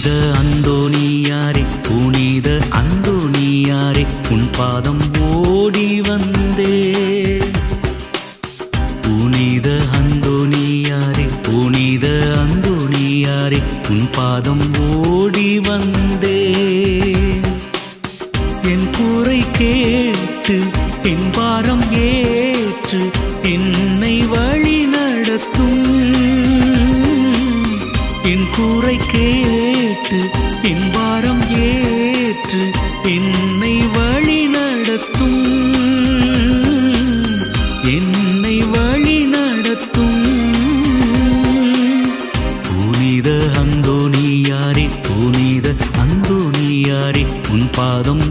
புனித அந்தோனியாரே புனித அந்தோனியாரே உன் பாதம் ஓடி வந்தே. புனித அந்தோனியாரே புனித அந்தோனியாரே உன் பாதம் ஓடி வந்தே. என் கூரை கேட்டு என் பாரம் ஏற்று என்னை வழி நடத்தும். குறை கேட்டு என் பாரம் ஏற்று என்னை வழி நடத்தும். என்னை வழி நடத்தும். புனித அந்தோனியாரே புனித அந்தோனியாரே உன் பாதம்